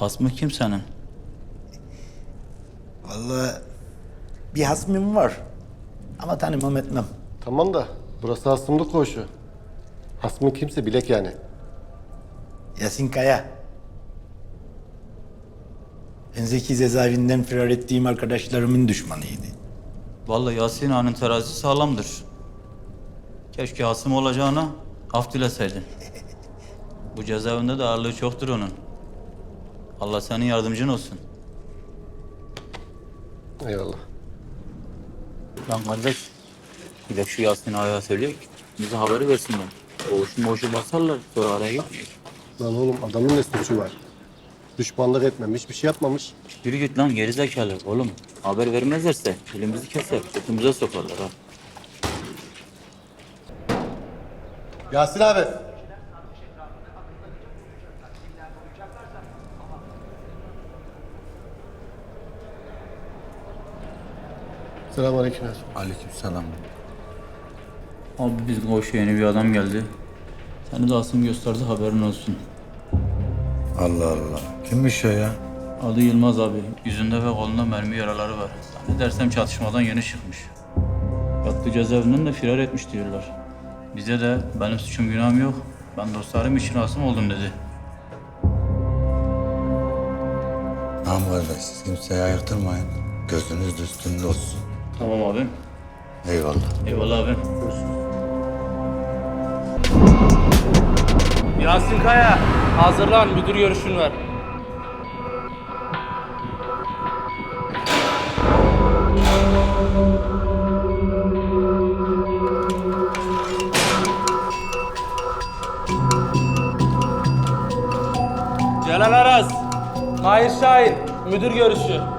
Asmı kim senin? Vallahi bir hasmim var. Ama tanımam etmem. Tamam da burası Hasımlı koğuşu. Hasmın kimse bilek yani. Yasin Kaya. Ben Zeki cezaevinden firar ettiğim arkadaşlarımın düşmanıydı. Vallahi Yasin Ağa'nın terazisi sağlamdır. Keşke Asım olacağına af dileseydin. Bu cezaevinde de ağırlığı çoktur onun. Allah senin yardımcın olsun. Eyvallah. Lan kardeş, bir de şu Yasin Ağa'ya söylüyor ki bize haberi versinler. Oğuşu moğuşu basarlar sonra araya gitmiyor. Lan oğlum adamın ne suçu var? Düşmanlık etmemiş, bir şey yapmamış. Yürü git lan gerizekalı oğlum. Haber vermezlerse elimizi keser, götümüze sokarlar ha. Yasin abi. Selamünaleyküm. Aleykümselam. Abi biz koğuşa yeni bir adam geldi. Seni de Asım gösterdi haberin olsun. Allah Allah. Kimmiş o ya? Adı Yılmaz abi. Yüzünde ve kolunda mermi yaraları var. Zannedersem çatışmadan yeni çıkmış. Yattığı cezaevinden de firar etmiş diyorlar. Bize de benim suçum günahım yok. Ben dostlarım için asım oldum dedi. Tamam kardeş siz kimseyi ayırtırmayın. Gözünüz de üstünde olsun. Tamam abim. Eyvallah. Eyvallah abim. Yasin Kaya, hazırlan müdür görüşün var. Celal Aras, Mahir Şahin, müdür görüşü.